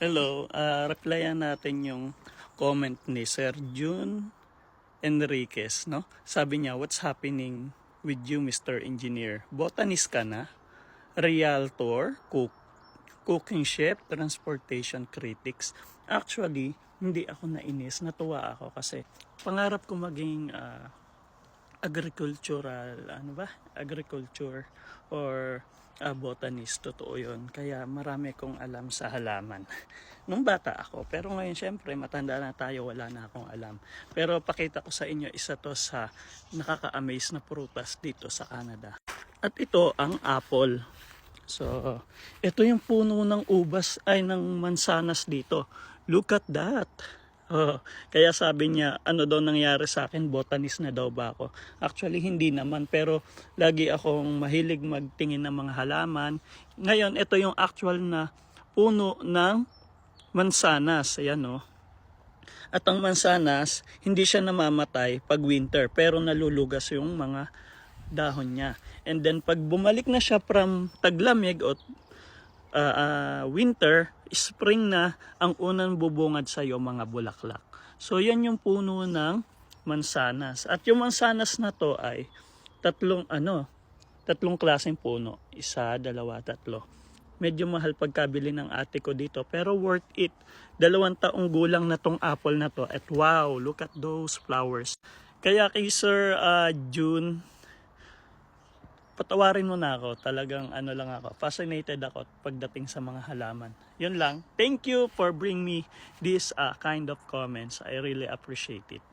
Hello, uh, replyan natin yung comment ni Sir June Enriquez, no? Sabi niya, what's happening with you, Mr. Engineer? Botanist ka na? Realtor? Cook? Cooking chef? Transportation critics? Actually, hindi ako nainis. Natuwa ako kasi pangarap ko maging ah, agricultural, ano ba? Agriculture or ah, botanist, totoo yun. Kaya marami kong alam sa halaman. Nung bata ako, pero ngayon syempre matanda na tayo, wala na akong alam. Pero pakita ko sa inyo, isa to sa nakaka-amaze na prutas dito sa Canada. At ito ang apple. So, ito yung puno ng ubas ay ng mansanas dito. Look at that. Oh, kaya sabi niya, ano daw nangyari sa akin, botanist na daw ba ako? Actually, hindi naman, pero lagi akong mahilig magtingin ng mga halaman. Ngayon, ito yung actual na puno ng mansanas. Ayan, oh. At ang mansanas, hindi siya namamatay pag winter, pero nalulugas yung mga dahon niya. And then, pag bumalik na siya from taglamig o uh, uh, winter, spring na, ang unang bubungad sa iyo mga bulaklak. So yan yung puno ng mansanas. At yung mansanas na to ay tatlong ano, tatlong klaseng puno. Isa, dalawa, tatlo. Medyo mahal pagkabili ng ate ko dito pero worth it. Dalawang taong gulang na tong apple na to at wow, look at those flowers. Kaya kay Sir uh, June, patawarin mo na ako. Talagang ano lang ako, fascinated ako pagdating sa mga halaman. Yun lang. Thank you for bring me this uh, kind of comments. I really appreciate it.